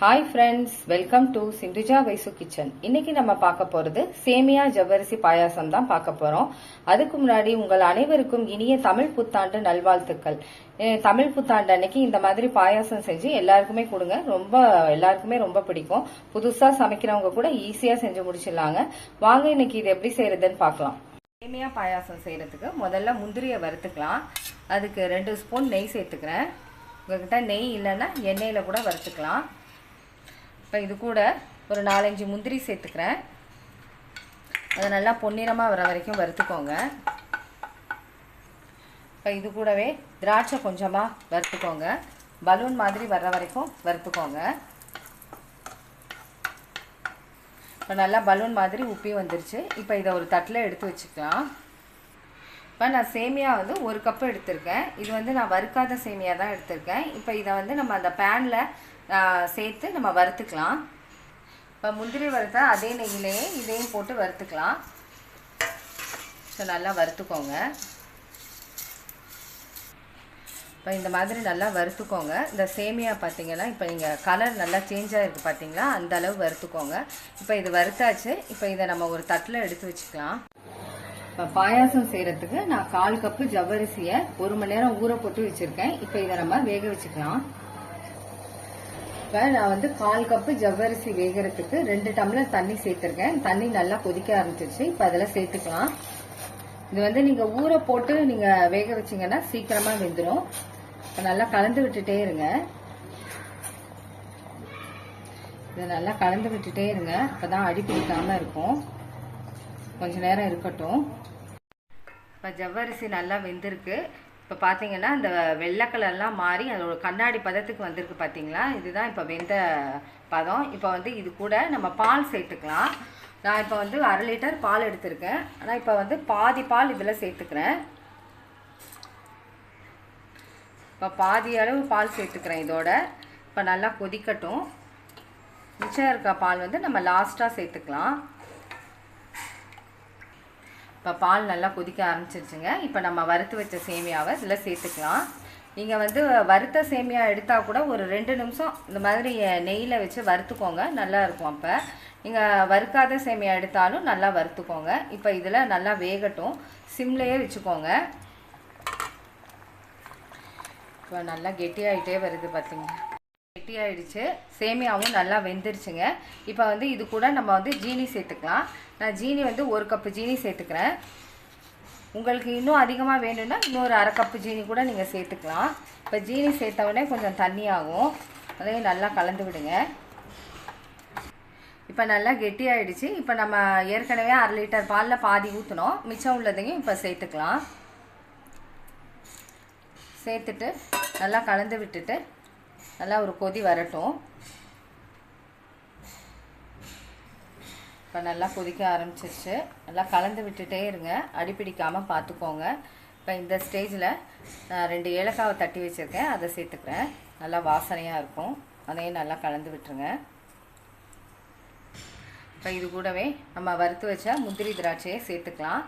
Hi friends welcome to Sindhuja Vaishu kitchen இன்னைக்கு நம்ம பார்க்க போறது சேமியா ஜவ்வரிசி பாயாசம் தான் பார்க்க போறோம். அதுக்கு முன்னாடி உங்கள் அனைவருக்கும் இனிய தமிழ் புத்தாண்டு நல்வாழ்த்துக்கள். தமிழ் புத்தாண்டு அன்னைக்கு இந்த மாதிரி பாயாசம் செஞ்சு எல்லாருக்குமே கொடுங்க. ரொம்ப எல்லாருக்குமே ரொம்ப பிடிக்கும். புதுசா சமைக்கிறவங்க கூட ஈஸியா செஞ்சு முடிச்சிடலாங்க. வாங்க இன்னைக்கு இது எப்படி செய்யறதுன்னு பார்க்கலாம். சேமியா பாயாசம் செய்யறதுக்கு முதல்ல முந்திரியை வறுத்துக்கலாம். அதுக்கு ரெண்டு ஸ்பூன் நெய் சேர்த்துக்கிறேன். உங்ககிட்ட நெய் இல்லைன்னா எண்ணெயில் கூட வறுத்துக்கலாம். இப்போ இது கூட ஒரு நாலஞ்சு முந்திரி சேர்த்துக்கிறேன். அதை நல்லா பொன்னிறமாக வர வரைக்கும் வறுத்துக்கோங்க. இப்போ இது கூடவே திராட்சை கொஞ்சமாக வறுத்துக்கோங்க. பலூன் மாதிரி வர்ற வரைக்கும் வறுத்துக்கோங்க. இப்போ நல்லா பலூன் மாதிரி உப்பி வந்துருச்சு. இப்போ இதை ஒரு தட்டில் எடுத்து வச்சுக்கலாம். இப்போ நான் சேமியா வந்து ஒரு கப்பு எடுத்திருக்கேன். இது வந்து நான் வறுக்காத சேமியா தான் எடுத்திருக்கேன். இப்போ இதை வந்து நம்ம அந்த பேனில் சேர்த்து நம்ம வறுத்துக்கலாம். இப்போ முந்திரி வறுத்தா அதே நெய்யிலேயே இதையும் போட்டு வறுத்துக்கலாம். ஸோ நல்லா வறுத்துக்கோங்க. இப்போ இந்த மாதிரி நல்லா வறுத்துக்கோங்க. இந்த சேமியா பார்த்தீங்கன்னா இப்போ நீங்கள் கலர் நல்லா சேஞ்ச் ஆகிருக்கு பார்த்தீங்களா? அந்த அளவு வறுத்துக்கோங்க. இப்போ இது வறுத்தாச்சு. இப்போ இதை நம்ம ஒரு தட்டில் எடுத்து வச்சுக்கலாம். இப்போ பாயாசம் செய்கிறதுக்கு நான் கால் கப்பு ஜவ்வரிசியை ஒரு மணி நேரம் ஊற போட்டு வச்சுருக்கேன். இப்போ இதை நம்ம வேக வச்சுக்கலாம். இப்போ நான் வந்து கால் கப்பு ஜவ்வரிசி வேகிறதுக்கு ரெண்டு டம்ளர் தண்ணி சேர்த்துருக்கேன். தண்ணி நல்லா கொதிக்க ஆரம்பிச்சிருச்சு. இப்போ அதில் சேர்த்துக்கலாம். இது வந்து நீங்கள் ஊற போட்டு நீங்கள் வேக வச்சீங்கன்னா சீக்கிரமாக வெந்துடும் இப்போ நல்லா கலந்து விட்டுட்டே இருங்க. இதை நல்லா கலந்து விட்டுட்டே இருங்க. அப்போ தான் அடி பிடிக்காமல் இருக்கும். கொஞ்ச நேரம் இருக்கட்டும். இப்போ ஜவ்வரிசி நல்லா வெந்திருக்கு. இப்போ பார்த்தீங்கன்னா இந்த வெள்ளை கலர்லாம் மாறி அதோட கண்ணாடி பதத்துக்கு வந்திருக்கு பார்த்தீங்களா இதுதான் இப்போ வெந்த பதம். இப்போ வந்து இது கூட நம்ம பால் சேர்த்துக்கலாம். நான் இப்போ வந்து அரை லிட்டர் பால் எடுத்திருக்கேன். ஆனால் இப்போ வந்து பாதி பால் இதில் சேர்த்துக்கிறேன். இப்போ பாதி அளவு பால் சேர்த்துக்கிறேன் இதோட. இப்போ நல்லா கொதிக்கட்டும். மிச்சம் இருக்க பால் வந்து நம்ம லாஸ்ட்டாக சேர்த்துக்கலாம். இப்போ பால் நல்லா கொதிக்க ஆரம்பிச்சிருச்சுங்க. இப்போ நம்ம வறுத்து வச்ச சேமியாவை இதில் சேர்த்துக்கலாம். நீங்கள் வந்து வறுத்த சேமியா எடுத்தால் கூட ஒரு ரெண்டு நிமிஷம் இந்த மாதிரி நெய்யில் வச்சு வறுத்துக்கோங்க. நல்லா இருக்கும் அப்போ. நீங்கள் வறுக்காத சேமியா எடுத்தாலும் நல்லா வறுத்துக்கோங்க. இப்போ இதில் நல்லா வேகட்டும். சிம்லேயே வச்சுக்கோங்க. இப்போ நல்லா கெட்டியாகிட்டே வருது பார்த்திங்க கெட்டியாயிடுச்சு. சேமியாவும் நல்லா வெந்துருச்சுங்க. இப்போ வந்து இது கூட நம்ம வந்து ஜீனி சேர்த்துக்கலாம். நான் ஜீனி வந்து ஒரு கப்பு ஜீனி சேர்த்துக்கிறேன். உங்களுக்கு இன்னும் அதிகமாக வேணும்னா இன்னொரு அரை கப்பு ஜீனி கூட நீங்கள் சேர்த்துக்கலாம். இப்போ ஜீனி சேர்த்த உடனே கொஞ்சம் தண்ணியாகும் அதையும் நல்லா கலந்து விடுங்க. இப்போ நல்லா கெட்டியாயிடுச்சு. இப்போ நம்ம ஏற்கனவே அரை லிட்டர் பாலில் பாதி ஊற்றினோம் மிச்சம் உள்ளதையும் இப்போ சேர்த்துக்கலாம். சேர்த்துட்டு நல்லா கலந்து விட்டுட்டு நல்லா ஒரு கொதி வரட்டும். இப்போ நல்லா கொதிக்க ஆரம்பிச்சிருச்சு. நல்லா கலந்து விட்டுட்டே இருங்க. அடிப்பிடிக்காமல் பார்த்துக்கோங்க இப்போ இந்த ஸ்டேஜில் நான் ரெண்டு ஏலக்காவை தட்டி வச்சுருக்கேன். அதை சேர்த்துக்கிறேன். நல்லா வாசனையாக இருக்கும். அதையும் நல்லா கலந்து விட்டுருங்க. இப்போ இது கூடவே நம்ம வறுத்து வச்ச முந்திரி திராட்சையை சேர்த்துக்கலாம்.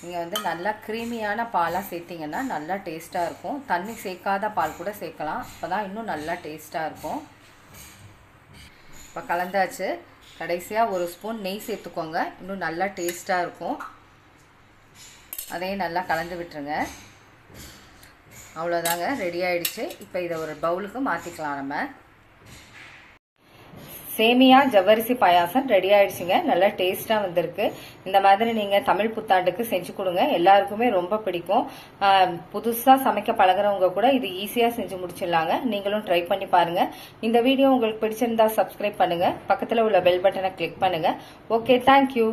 நீங்கள் வந்து நல்லா க்ரீமியான பாலாக சேர்த்திங்கன்னா நல்லா டேஸ்ட்டாக இருக்கும். தண்ணி சேர்க்காத பால் கூட சேர்க்கலாம். அப்போ தான் இன்னும் நல்லா டேஸ்ட்டாக இருக்கும். இப்போ கலந்தாச்சு. கடைசியாக ஒரு ஸ்பூன் நெய் சேர்த்துக்கோங்க. இன்னும் நல்லா டேஸ்ட்டாக இருக்கும். அதையும் நல்லா கலந்து விட்டுருங்க. அவ்வளோதாங்க ரெடி ஆகிடுச்சு இப்போ இதை ஒரு பவுலுக்கு மாற்றிக்கலாம் நம்ம. சேமியா ஜவ்வரிசி பாயாசம் ரெடி ஆயிடுச்சுங்க. நல்லா டேஸ்டா வந்திருக்கு. இந்த மாதிரி நீங்க தமிழ் புத்தாண்டுக்கு செஞ்சு கொடுங்க. எல்லாருக்குமே ரொம்ப பிடிக்கும். புதுசா சமைக்க பழகுறவங்க கூட இது ஈஸியா செஞ்சு முடிச்சிடலாங்க. நீங்களும் ட்ரை பண்ணி பாருங்க. இந்த வீடியோ உங்களுக்கு பிடிச்சிருந்தா சப்ஸ்கிரைப் பண்ணுங்க. பக்கத்துல உள்ள பெல் பட்டனை கிளிக் பண்ணுங்க. Okay thank you